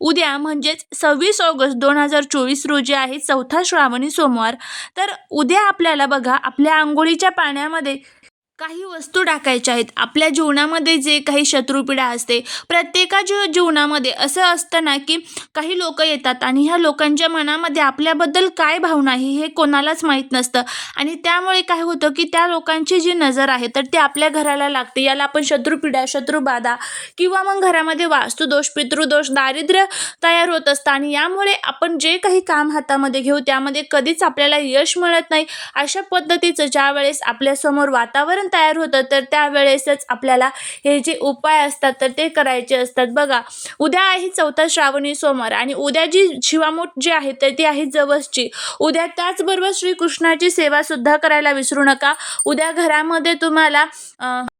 उद्या म्हणजेच सव्वीस ऑगस्ट दोन हजार चोवीस रोजी आहे चौथा श्रावणी सोमवार. तर उद्या आपल्याला बघा आपल्या आंघोळीच्या पाण्यामध्ये काही वस्तू टाकायच्या आहेत. आपल्या जीवनामध्ये जे काही शत्रुपीडा असते प्रत्येकाच्या जीवनामध्ये असं असतं ना की काही लोक येतात आणि ह्या लोकांच्या मनामध्ये आपल्याबद्दल काय भावना आहे हे कोणालाच माहीत नसतं. आणि त्यामुळे काय होतं की त्या लोकांची जी नजर आहे तर ती आपल्या घराला लागते. याला आपण शत्रुपीडा शत्रुबाधा किंवा मग घरामध्ये वास्तुदोष पितृदोष दारिद्र्य तयार होत असतं. आणि यामुळे आपण जे काही काम हातामध्ये घेऊ त्यामध्ये कधीच आपल्याला यश मिळत नाही. अशा पद्धतीचं ज्यावेळेस आपल्यासमोर वातावरण तयार होतं तर त्यावेळेसच आपल्याला हे जे उपाय असतात तर ते करायचे असतात. बघा उद्या आहे चौथा श्रावणी सोमवार आणि उद्या जी शिवामूठ जी आहे तर ती आहे जवसची. उद्या त्याचबरोबर श्रीकृष्णाची सेवासुद्धा करायला विसरू नका. उद्या घरामध्ये तुम्हाला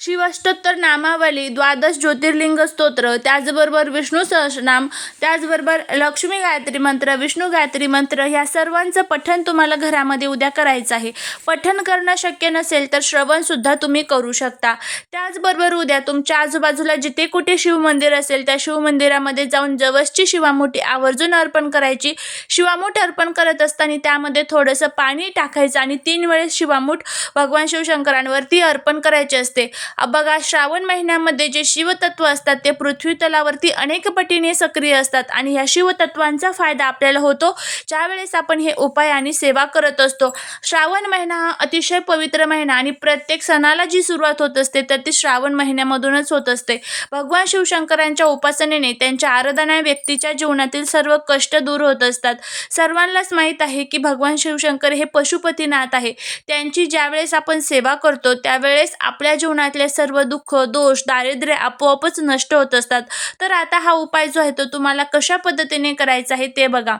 शिवाष्टोत्तर नामावली द्वादश ज्योतिर्लिंग स्तोत्र त्याचबरोबर विष्णू सहस्रनाम त्याचबरोबर लक्ष्मी गायत्री मंत्र विष्णू गायत्री मंत्र ह्या सर्वांचं पठण तुम्हाला घरामध्ये उद्या करायचं आहे. पठण करणं शक्य नसेल तर श्रवणसुद्धा तुम्ही करू शकता. त्याचबरोबर उद्या तुमच्या आजूबाजूला जिथे कुठे शिवमंदिर असेल त्या शिवमंदिरामध्ये जाऊन जवसची शिवामोठी आवर्जून अर्पण करायची. शिवामूठ अर्पण करत असताना त्यामध्ये थोडंसं पाणी टाकायचं आणि तीन वेळेस शिवामूठ भगवान शिवशंकरांवरती अर्पण करायची असते. बघा श्रावण महिन्यामध्ये जे शिवतत्व असतात ते पृथ्वी तलावरती अनेक पटीने सक्रिय असतात आणि ह्या शिवतत्वांचा फायदा आपल्याला होतो. ज्यावेळेस आपण हे उपाय आणि सेवा करत असतो. श्रावण महिना हा अतिशय पवित्र महिना आणि प्रत्येक सणाला जी सुरुवात होत असते तर ती श्रावण महिन्यामधूनच होत असते. भगवान शिवशंकरांच्या उपासनेने त्यांच्या आराधना व्यक्तीच्या जीवनातील सर्व कष्ट दूर होत असतात. सर्वांनाच माहीत आहे की भगवान शिवशंकर हे पशुपतीनाथ आहे. त्यांची ज्यावेळेस आपण सेवा करतो त्यावेळेस आपल्या जीवनात सर्व दुःख दोष दारिद्र्य आपोआपच नष्ट होत असतात. तर आता हा उपाय जो आहे तो तुम्हाला कशा पद्धतीने करायचा आहे ते बघा.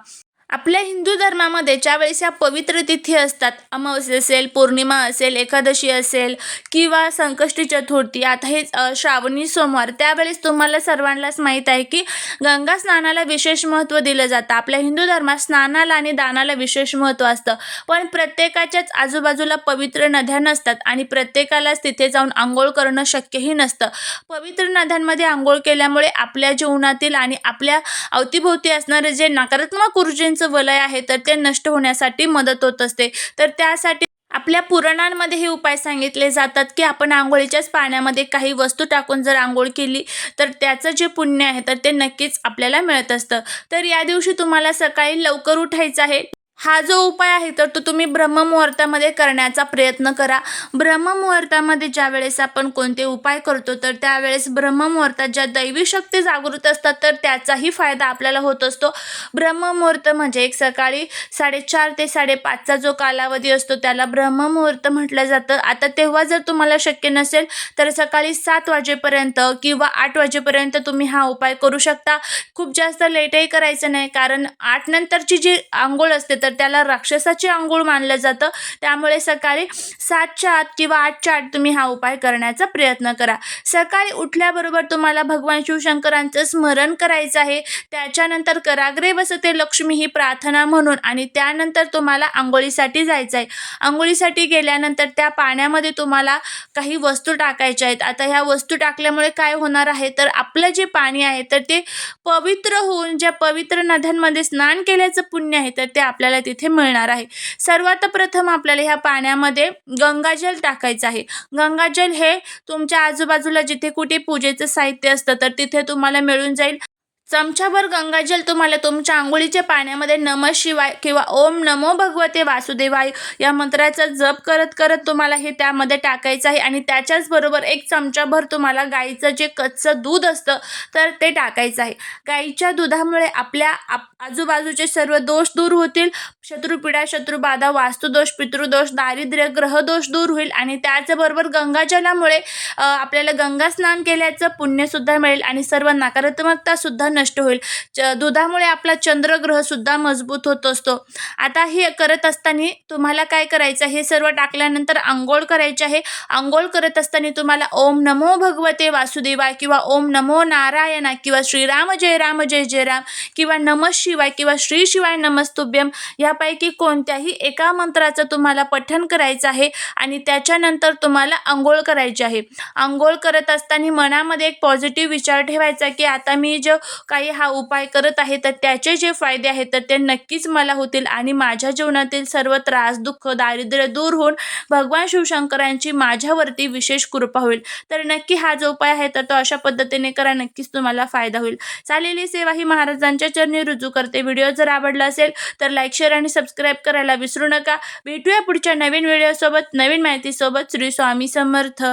आपल्या हिंदू धर्मामध्ये ज्यावेळेस या पवित्र तिथी असतात अमावस्या असेल पौर्णिमा असेल एकादशी असेल किंवा संकष्टी चतुर्थी आता हे श्रावणी सोमवार त्यावेळेस तुम्हाला सर्वांनाच माहीत आहे की गंगा स्नानाला विशेष महत्त्व दिलं जातं. आपल्या हिंदू धर्मात स्नानाला आणि दानाला विशेष महत्त्व असतं. पण प्रत्येकाच्याच आजूबाजूला पवित्र नद्या नसतात आणि प्रत्येकालाच तिथे जाऊन आंघोळ करणं शक्यही नसतं. पवित्र नद्यांमध्ये आंघोळ केल्यामुळे आपल्या जीवनातील आणि आपल्या अवतीभोवती असणारे जे नकारात्मक त्यांचं वलय आहे तर ते नष्ट होण्यासाठी मदत होत असते. तर त्यासाठी आपल्या पुराणांमध्ये हे उपाय सांगितले जातात की आपण आंघोळीच्याच पाण्यामध्ये काही वस्तू टाकून जर आंघोळ केली तर त्याचं जे पुण्य आहे तर ते नक्कीच आपल्याला मिळत असतं. तर या दिवशी तुम्हाला सकाळी लवकर उठायचं आहे. हा जो उपाय आहे तर तो तुम्ही ब्रह्ममुहूर्तामध्ये करण्याचा प्रयत्न करा. ब्रह्ममुहूर्तामध्ये ज्या वेळेस आपण कोणते उपाय करतो तर त्यावेळेस ब्रह्ममुहूर्तात ज्या दैवी शक्ती जागृत असतात तर त्याचाही फायदा आपल्याला होत असतो. ब्रह्ममुहूर्त म्हणजे एक सकाळी साडेचार ते साडेपाचचा जो कालावधी असतो त्याला ब्रह्ममुहूर्त म्हटलं जातं. आता तेव्हा जर तुम्हाला शक्य नसेल तर सकाळी सात वाजेपर्यंत किंवा आठ वाजेपर्यंत तुम्ही हा उपाय करू शकता. खूप जास्त लेटही करायचं नाही कारण आठ नंतरची जी आंघोळ असते तर त्याला राक्षसाची आंघोळ मानलं जातं. त्यामुळे सकाळी सातच्या आत किंवा आठच्या आत तुम्ही हा उपाय करण्याचा प्रयत्न करा. सकाळी उठल्याबरोबर तुम्हाला भगवान शिवशंकरांचं स्मरण करायचं आहे. त्याच्यानंतर कराग्रे बसते लक्ष्मी ही प्रार्थना म्हणून आणि त्यानंतर तुम्हाला आंघोळीसाठी जायचं आहे आंघोळीसाठी गेल्यानंतर त्या पाण्यामध्ये तुम्हाला काही वस्तू टाकायच्या आहेत. आता ह्या वस्तू टाकल्यामुळे काय होणार आहे? तर आपलं जे पाणी आहे तर ते पवित्र होऊन ज्या पवित्र नद्यांमध्ये स्नान केल्याचं पुण्य आहे तर ते आपल्याला तिथे मिळणार आहे. सर्वात प्रथम आपल्याला ह्या पाण्यामध्ये गंगाजल टाकायचं आहे. गंगाजल हे तुमच्या आजूबाजूला जिथे कुठे पूजेचं साहित्य असतं तर तिथे तुम्हाला मिळून जाईल. चमचाभर गंगाजल तुम्हाला तुमच्या आंघोळीच्या पाण्यामध्ये नम शिवाय किंवा ओम नमो भगवते वासुदेवाय या मंत्राचा जप करत करत तुम्हाला हे त्यामध्ये टाकायचं आहे आणि त्याच्याच बरोबर एक चमचाभर तुम्हाला गाईचं जे कच्चं दूध असतं तर ते टाकायचं आहे. गाईच्या दुधामुळे आपल्या आप आजूबाजूचे सर्व दोष दूर होतील. शत्रुपीडा शत्रुबाधा वास्तुदोष पितृदोष दारिद्र्य ग्रहदोष दूर होईल आणि त्याचबरोबर गंगाजलामुळे आपल्याला गंगा स्नान केल्याचं पुण्यसुद्धा मिळेल आणि सर्व नकारात्मकतासुद्धा नष्ट होईल. च दुधामुळे आपला चंद्रग्रह सुद्धा मजबूत होत असतो. आता हे करत असताना तुम्हाला काय करायचं हे सर्व टाकल्यानंतर आंघोळ करायचे आहे. आंघोळ करत असताना तुम्हाला ओम नमो भगवते वासुदेवाय किंवा ओम नमो नारायणा किंवा श्रीराम जय राम जय जय राम किंवा नमः शिवाय किंवा श्री शिवाय नमस्तुभ्यम यापैकी कोणत्याही एका मंत्राचं तुम्हाला पठण करायचं आहे आणि त्याच्यानंतर तुम्हाला आंघोळ करायची आहे. आंघोळ करत असताना मनामध्ये एक पॉझिटिव्ह विचार ठेवायचा की आता मी जे काही हा उपाय करत आहे तर त्याचे जे फायदे आहेत तर ते नक्कीच मला होतील आणि माझ्या जीवनातील सर्व त्रास दुःख दारिद्र्य दूर होऊन भगवान शिवशंकरांची माझ्यावरती विशेष कृपा होईल. तर नक्की हा जो उपाय आहे तर तो अशा पद्धतीने करा नक्कीच तुम्हाला फायदा होईल. चालेली सेवा ही महाराजांच्या चरणी रुजू करते. व्हिडिओ जर आवडला असेल तर लाईक शेअर आणि सबस्क्राईब करायला विसरू नका. भेटूया पुढच्या नवीन व्हिडिओसोबत नवीन माहितीसोबत. श्री स्वामी समर्थ.